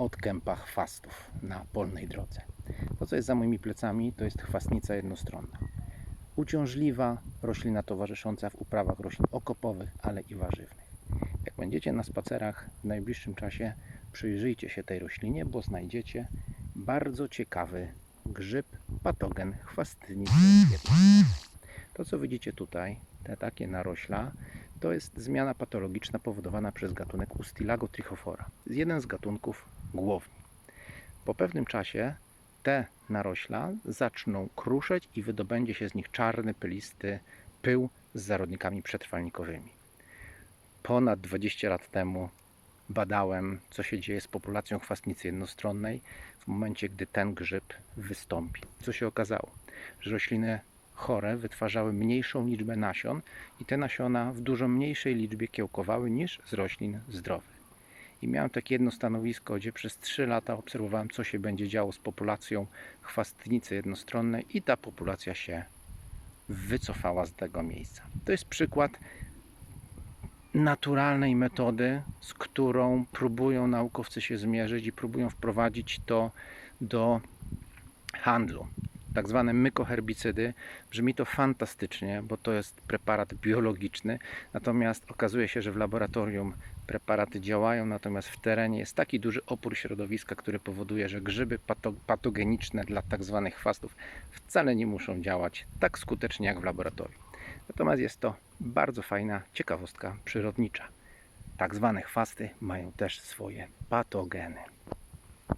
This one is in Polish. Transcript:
od kępa chwastów na polnej drodze. To, co jest za moimi plecami, to jest chwastnica jednostronna. Uciążliwa roślina towarzysząca w uprawach roślin okopowych, ale i warzywnych. Jak będziecie na spacerach w najbliższym czasie, przyjrzyjcie się tej roślinie, bo znajdziecie bardzo ciekawy grzyb, patogen chwastnicy. To, co widzicie tutaj, te takie narośla, to jest zmiana patologiczna powodowana przez gatunek Ustilago trichophora. Jeden z gatunków głowni. Po pewnym czasie te narośla zaczną kruszeć i wydobędzie się z nich czarny, pylisty pył z zarodnikami przetrwalnikowymi. Ponad 20 lat temu badałem, co się dzieje z populacją chwastnicy jednostronnej w momencie, gdy ten grzyb wystąpi. Co się okazało? Że rośliny chore wytwarzały mniejszą liczbę nasion i te nasiona w dużo mniejszej liczbie kiełkowały niż z roślin zdrowych. I miałem takie jedno stanowisko, gdzie przez 3 lata obserwowałem, co się będzie działo z populacją chwastnicy jednostronnej i ta populacja się wycofała z tego miejsca. To jest przykład naturalnej metody, z którą próbują naukowcy się zmierzyć i próbują wprowadzić to do handlu. Tak zwane mykoherbicydy. Brzmi to fantastycznie, bo to jest preparat biologiczny, natomiast okazuje się, że w laboratorium preparaty działają, natomiast w terenie jest taki duży opór środowiska, który powoduje, że grzyby pato- patogeniczne dla tak zwanych chwastów wcale nie muszą działać tak skutecznie jak w laboratorium. Natomiast jest to bardzo fajna ciekawostka przyrodnicza. Tak zwane chwasty mają też swoje patogeny.